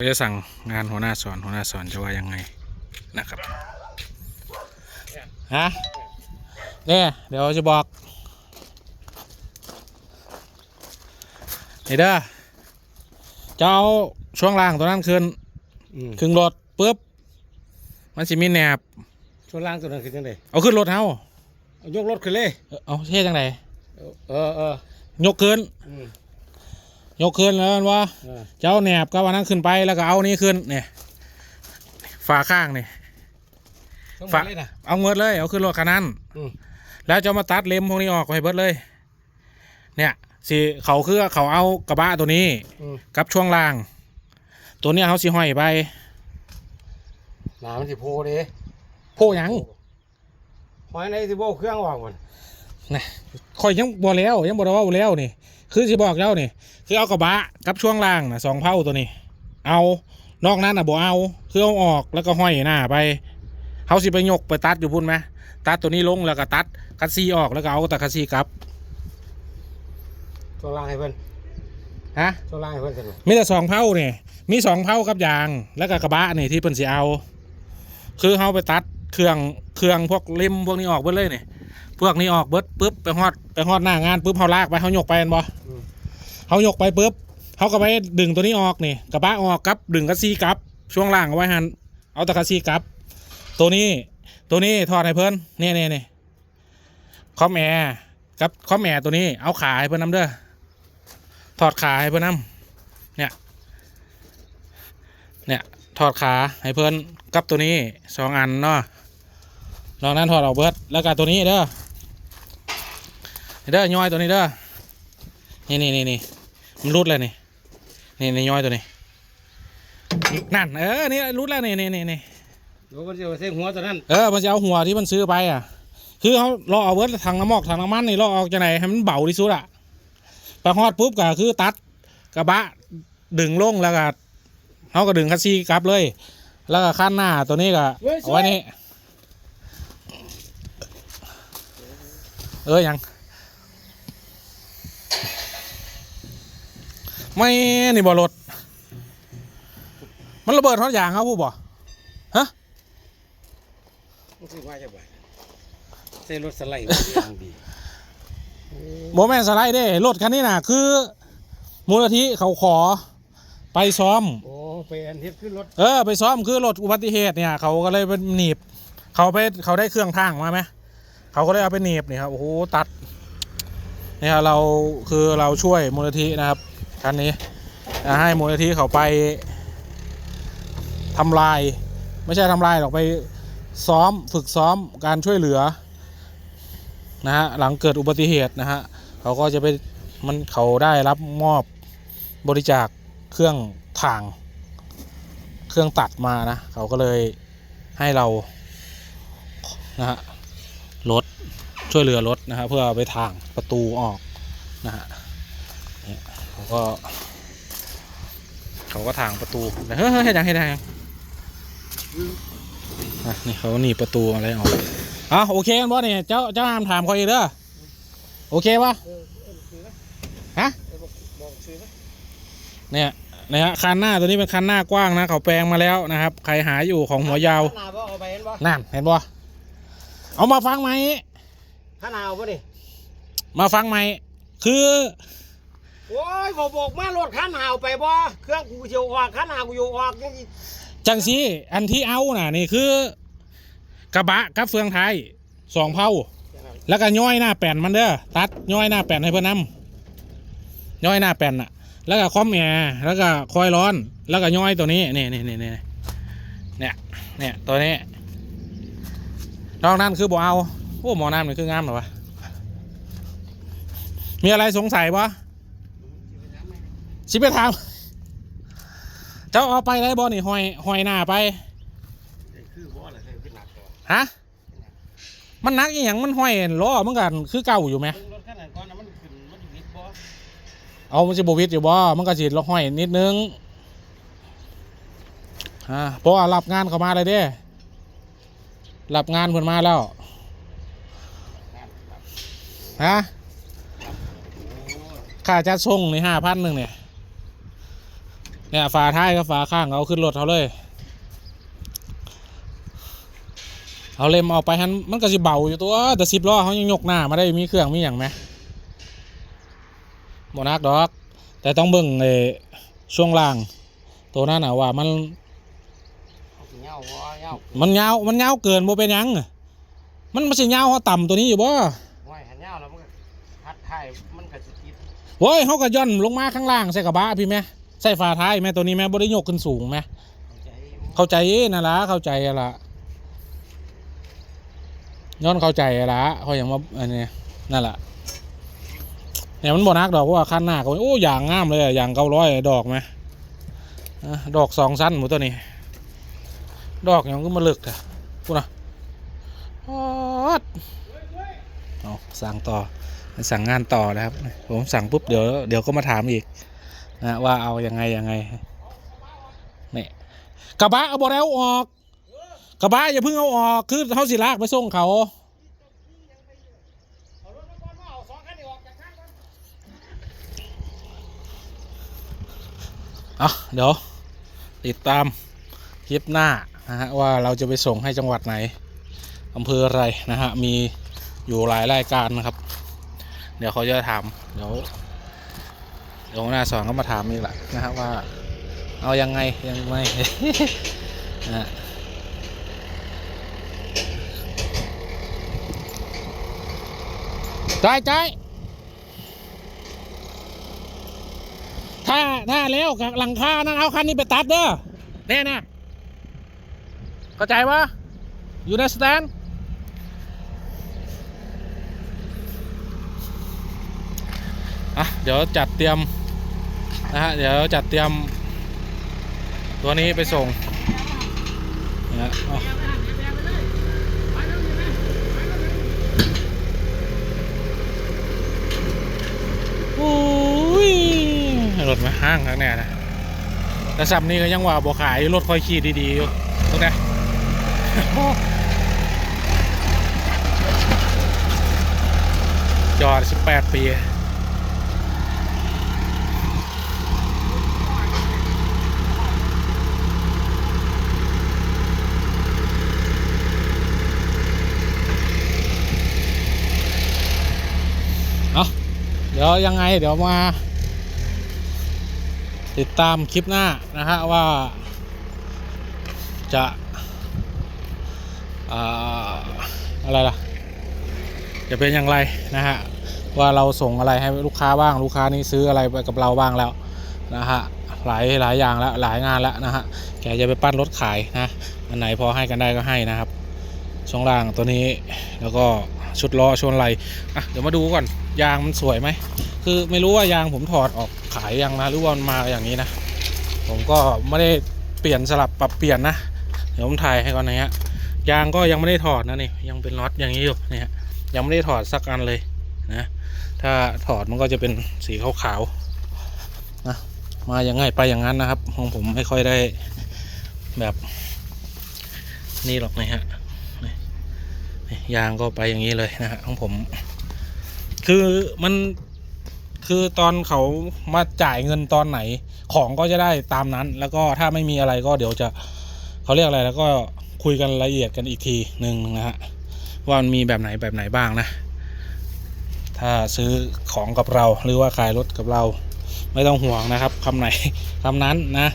เราจะสั่งงานหัวหน้าสอนหัวหน้าสอนจะว่ายังไงนะครับฮะเนี่ยเดี๋ยวจะบอกนี่เด้อจะเอาช่วงล่างตัวนั้นขึ้นอืมครึ่งรถปุ๊บมันสิมีแหนบช่วงล่างตัวนั้นคือจังไดเอาขึ้นรถเฮาเอายกรถขึ้นเลยเออเอาเท่จังไดเออเออยกขึ้นอืม ยกขึ้นแล้วว่าเออเจ้าแหนบก็วันนั้นขึ้นไปแล้วก็เอานี้ขึ้นเนี่ยฝาข้างนี่ต้องฝากเลยนะเอาเงินเลย เอาขึ้นรถคันนั้นอืมแล้วจะมาตัดเล็มพวกนี้ออกให้เบิดเลย เนี่ยสิเขาคือเขาเอากระบะตัวนี้อืมกับช่วงล่าง ตัวเนี้ยเขาสิห้อยไปหนามันสิโพเด้โพหยังหอยในสิโบเครื่องออกมันคอยยังบ่แล้วยังบ่ได้เว่าแล้วนี่ คือสิบอกเจ้านี่คือเอากระบะกับช่วงล่างนะสองเผาตัวนี้ เอานอกนั้นอะบ่เอาคือเอาออกแล้วก็ห้อยหน้าไปเขาสิไปยกไปตัดอยู่พุ่นไหมตัดตัวนี้ลงแล้วก็ตัดคัสซีออกแล้วก็เอาแต่คัสซีกลับช่วงล่างให้เพิ่นฮะช่วงล่างให้เพิ่นสนุกมีแต่สองเผาเนี่ยมีสองเผากับยาง แล้วก็กระบะนี่ที่เพิ่นสิเอา คือเขาไปตัดเครื่องเครื่องพวกเล่มพวกนี้ออกเบิดเลยเนี่ย พวกนี้ออกเบิดปุ๊บไปฮอดไปฮอดหน้างานปุ๊บเขาลากไปเขายกไปเห็นบ่เขายกไปปุ๊บเขาก็ไปดึงตัวนี้ออกนี่กระบะออกกับดึงกระซีกลับ ช่วงล่างเอาไว้หันเอาแต่กระซีกลับ ตัวนี้ตัวนี้ถอดให้เพิ่นนี่นี่นี่คอมแอร์กับคอมแอร์ตัวนี้เอาขาให้เพิ่นน้ำเด้อถอดขาให้เพิ่นน้ำเนี่ยถอดขาให้เพื่อนกับตัวนี้สองอันเนาะ ลองนั้นถอดออกเบิดแล้วก็ตัวนี้เด้อเด้อย่อยตัวนี้เด้อนี่นี่นี่นี่มันรุดเลยนี่นี่นี่ย่อยตัวนี้นั่นเออนี่รุดแล้วนี่นี่นี่นี่เดี๋ยวมันจะเอาเส้นหัวตัวนั้นเออมันจะเอาหัวที่มันซื้อไปอะ คือเขาลอกเอาเบิดถังน้ำมอกถังน้ำมันนี่ลอกออกจากไหนให้มันเบาที่สุดอะไปฮอดปุ๊บก็คือตัดกระบะดึงลงแล้วก็เขาก็ดึงคัสซีกลับเลย แล้วก็ขั้นหน้าตัวนี้ก็เอาไว้นี่ เออยังไม่นี่บ่รถมันระเบิดทอดยางเขาพูดบ่มันสิว่าจะบ่เส้นรถสไลด์มันอย่างดีโมแมนสไลด์เด้รถคันนี้น่ะ คือมูลนิธิเขาขอไปซ้อมโอ้ไปอันเฮ็ดขึ้นรถเออไปซ้อมคือรถอุบัติเหตุเนี่ย เขาก็เลยเป็นหนีบ เขาไปเขาได้เครื่องทางมาไหม เขาก็เลยเอาไปหนีบนี่ครับโอ้โหตัดเนี่ยเราคือเราช่วยมูลนิธินะครับคันนี้ให้มูลนิธิเขาไปทำลาย ไม่ใช่ทำลายหรอกไปซ้อมฝึกซ้อมการช่วยเหลือนะฮะหลังเกิดอุบัติเหตุนะฮะเขาก็จะไปมันเขาได้รับมอบบริจาคเครื่องถ่าง เครื่องตัดมานะเขาก็เลยให้เรานะฮะ รถช่วยเหลือรถนะฮะเพื่อเอาไปทางประตูออกนะฮะเนี่ยเขาก็เขาก็ทางประตูเฮ้ยเฮ้ยเฮ้ยยังเฮ้ยยังอะนี่เขาหนีบประตูอะไรออกอะโอเคกันบ่เนี่ยเจ้าเจ้าห้ามถามเขาอีกเด้อโอเคปะฮะบอกซื้อไหมเนี่ยนะฮะคันหน้าตัวนี้เป็นคันหน้ากว้างนะเขาแปลงมาแล้วนะครับ ใครหาอยู่ของหัวยาวขนาดบ่เอาไปเห็นบ่นั่นเห็นบ่ เอามาฟังไหมขนาดเอาบ่นี่มาฟังไหมคือโอ้ยบอกบอกมารถขันหาวไปบ่เครื่องกูเชียวออกขันหาวกูอยู่ออกยังสิจังซีอันที่เอาน่ะนี่คือ กระบะกับเฟืองท้ายสองเผาแล้วก็ย้อยหน้าแป่นมันเด้อตัดย้อยหน้าแป่นให้เพื่อนนำย้อยหน้าแป่นน่ะ แล้วก็คอมแอร์แล้วก็คอยร้อน แล้วก็ย้อยตัวนี้นี่นี่นี่นี่เนี่ยเนี่ยตัวนี้ นอกนั้นคือบ่เอาโอ้หมอน้ำนี่คืองามเหรอวะมีอะไรสงสัยปะสิไปถามเจ้าเอาไปได้บ่นี่หอยหอยหน้าไปคือบ่ล่ะคือขึ้นหนักก่อนฮะมันหนักอีหยังมันห้อยล้อมันกันคือเก่าอยู่ไหมเบิ่งรถขนาดก่อนนะมันขึ้นมันอยู่นิดบ่เอามันจะบวิดอยู่บ่มันก็สิละห้อยนิดนึงอ่าเพราะว่ารับงานเขามาเลยเด้ รับงานเพิ่นมาแล้วฮะค่าจัดส่งในห้าพันหนึ่งเนี่ย เนี่ยฝาท้ายกับฝาข้างเอาขึ้นรถเขาเลย เอาเล็มเอาไปฮันมันก็สิเบาอยู่ตัวแต่สิบล้อเขายังยกหน้ามาได้มีเครื่องมีอย่างไหมบนักดอก แต่ต้องเบิ่งในช่วงล่าง ตัวนั้นนะว่ามัน เอาสิเหงาบ่เหงามันยาวมันยาวเกินบ่เป็นหยังมันมันสิยาวเขาต่ำตัวนี้อยู่บ่โอ้ยหันเหงาแล้วมันก็ทัดทายมันก็สิติดโว้ยเขาก็ย่อนลงมาข้างล่างใส่กระบะพี่แม่ใส่ฝาท้ายแม่ตัวนี้แม่บ่ได้ยกขึ้นสูงแม่เข้าใจเข้าใจนั่นละเข้าใจอะละย้อนเข้าใจอะละเขาอย่างว่าอันนี้นั่นแหละเนี่ยมันบอนักดอกเพราะว่าขั้นหน้าก็โอ้อย่างงามเลยอะอย่างเก้าร้อยดอกไหมอะดอกสองสั้นหมดตัวนี้ ดอกอย่างก็มาเลึกอะพูนะอ๊อดเอาสั่งต่อสั่งงานต่อนะครับ ผมสั่งปุ๊บเดี๋ยวเดี๋ยวก็มาถามอีกนะว่าเอายังไงยังไงนี่กระบะเอาบอแล้วออก กระบะอย่าเพิ่งเอาออกคือเขาสิลากไปส่งเขาเอ้ากทางก่อนอะเดี๋ยว ติดตามคลิปหน้า นะฮะว่าเราจะไปส่งให้จังหวัดไหนอำเภออะไรนะฮะมีอยู่หลายรายการนะครับ เดี๋ยวเขาจะถามเดี๋ยวเดี๋ยวหน้าสอนก็มาถามอีกแหละนะฮะว่า เอายังไงยังไงนะจ่ายจ่ายถ้าถ้าแล้วหลังคานั่นเอาคันนี้ไปตัดเด้อเนี่ยเนี่ย เข้าใจปะอยู่ในสแตนอะเดี๋ยวจัดเตรียมนะฮะเดี๋ยวจัดเตรียม ตัวนี้ไปส่งนะฮะเอาโอ้ยรถมาห้างข้างแน่นะแต่สับนี้ก็ยังว่าบ่ขายรถคอยขี่ดีๆอยู่ตรงนี้ จอด 18 ปีเอาเดี๋ยวยังไงเดี๋ยวมา ติดตามคลิปหน้านะฮะว่าจะ อะไรล่ะจะเป็นอย่างไรนะฮะว่าเราส่งอะไรให้ลูกค้าบ้างลูกค้านี่ซื้ออะไรไปกับเราบ้างแล้วนะฮะหลายหลายอย่างแล้วหลายงานแล้วนะฮะแกจะไปปั้นรถขายนะอันไหนพอให้กันได้ก็ให้นะครับช่วงล่างตัวนี้แล้วก็ชุดล้อชนไหลอะเดี๋ยวมาดูก่อนยางมันสวยไหมคือไม่รู้ว่ายางผมถอดออกขายยังนะหรือว่ามันมาอย่างนี้นะ ผมก็ไม่ได้เปลี่ยนสลับปรับเปลี่ยนนะ เดี๋ยวผมถ่ายให้ก่อนนะฮะ ยางก็ยังไม่ได้ถอดนะนี่ยังเป็นน็อตอย่างนี้อยู่เนี่ยฮะยังไม่ได้ถอดสักอันเลยนะถ้าถอดมันก็จะเป็นสีขาวๆนะมาอย่างไงไปอย่างนั้นนะครับของผมไม่ค่อยได้แบบนี่หรอกนะฮะยางก็ไปอย่างนี้เลยนะฮะของผม คือมันคือตอนเขามาจ่ายเงินตอนไหน ของก็จะได้ตามนั้น แล้วก็ถ้าไม่มีอะไรก็เดี๋ยวจะเขาเรียกอะไรแล้วก็ คุยกันละเอียดกันอีกทีหนึ่งนะฮะว่ามันมีแบบไหนแบบไหนบ้างนะ ถ้าซื้อของกับเราหรือว่าขายรถกับเรา ไม่ต้องห่วงนะครับคำไหนคำนั้นนะ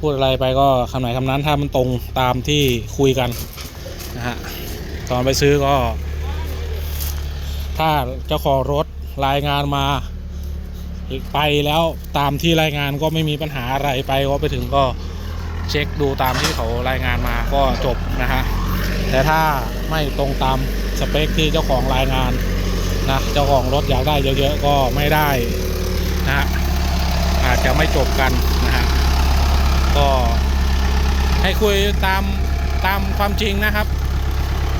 พูดอะไรไปก็คำไหนคำนั้นถ้ามันตรงตามที่คุยกันนะฮะตอนไปซื้อก็ ถ้าเจ้าของรถรายงานมาไปแล้วตามที่รายงานก็ไม่มีปัญหาอะไรไปก็ไปถึงก็ เช็คดูตามที่เขารายงานมาก็จบนะฮะแต่ถ้าไม่ตรงตามสเปคที่เจ้าของรายงานนะเจ้าของรถอยากได้เยอะๆก็ไม่ได้นะฮะอาจจะไม่จบกันนะฮะก็ให้คุยตามตามความจริงนะครับ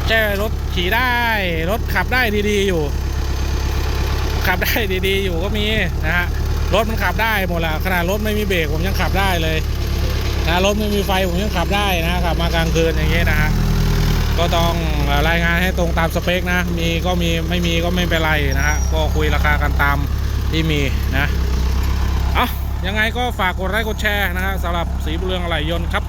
แค่รถขี่ได้ รถขับได้ดีๆอยู่ ขับได้ดีๆอยู่ก็มีนะฮะรถมันขับได้หมดละขนาดรถไม่มีเบรกผมยังขับได้เลย นะรถไม่มีไฟผมยังขับได้นะขับมากลางคืนอย่างเงี้ยนะ ก็ต้องรายงานให้ตรงตามสเปคนะ มีก็มีไม่มีก็ไม่เป็นไรนะฮะก็คุยราคากันตามที่มีนะ เอายังไงก็ฝากกดไลค์กดแชร์นะฮะสำหรับสีบุเรืองอะไหล่ยนต์ครับ